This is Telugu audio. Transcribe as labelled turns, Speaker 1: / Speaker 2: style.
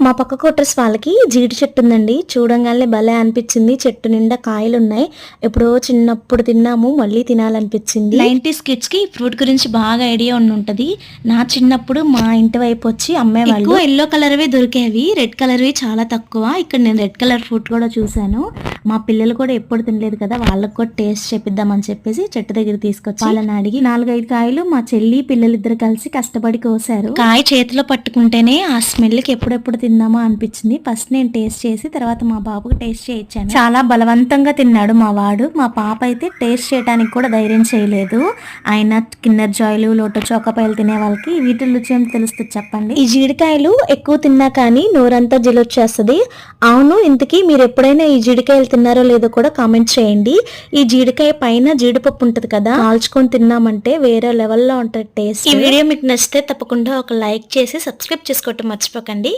Speaker 1: మా పక్క కొట్టర్స్ వాళ్ళకి జీడి చెట్టు ఉందండి. చూడంగానే భలే అనిపించింది. చెట్టు నిండా కాయలు ఉన్నాయి ఎప్పుడో చిన్నప్పుడు తిన్నాము. మళ్ళీ తినాలనిపించింది.
Speaker 2: నైంటీస్ కిడ్స్కి ఫ్రూట్ గురించి బాగా ఐడియా ఉంటది. నా చిన్నప్పుడు మా ఇంటి వైపు వచ్చి అమ్మేవాళ్ళు ఎల్లో కలర్వే దొరికేవి. రెడ్ కలర్వి చాలా తక్కువ. ఇక్కడ నేను రెడ్ కలర్ ఫ్రూట్ కూడా చూసాను మా పిల్లలు కూడా ఎప్పుడు తినలేదు కదా వాళ్ళకి కూడా టేస్ట్ చెప్పిద్దామని చెప్పేసి చెట్టు దగ్గర తీసుకొచ్చి వాళ్ళని అడిగి నాలుగైదు కాయలు మా చెల్లి పిల్లలిద్దరు కలిసి కష్టపడి కోసారు. కాయ చేతిలో పట్టుకుంటేనే ఆ స్మెల్కి ఎప్పుడెప్పుడు తిందామా అనిపించింది. ఫస్ట్ నేను టేస్ట్ చేసి తర్వాత మా బాబుకి టేస్ట్ చేయించాను. చాలా బలవంతంగా తిన్నాడు మా వాడు. మా పాప అయితే టేస్ట్ చేయడానికి కూడా ధైర్యం చేయలేదు. ఆయన కిన్నర్ జాయిలు లోటో చోకపాయలు తినే వాళ్ళకి వీటి రుచి ఏం తెలుస్తుంది చెప్పండి.
Speaker 1: ఈ జీడికాయలు ఎక్కువ తిన్నా కానీ నోరంతా జిలొచ్చేస్తుంది. అవును ఇంతకీ మీరు ఎప్పుడైనా ఈ జీడికాయలు తిన్నారో లేదో కూడా కామెంట్ చేయండి. ఈ జీడికాయ పైన జీడిపప్పు ఉంటది కదా కాల్చుకొని తిన్నామంటే వేరే లెవెల్లో ఉంటుంది టేస్ట్
Speaker 2: ఈ వీడియో మీకు నచ్చితే తప్పకుండా ఒక లైక్ చేసి సబ్స్క్రైబ్ చేసుకోవటం మర్చిపోకండి.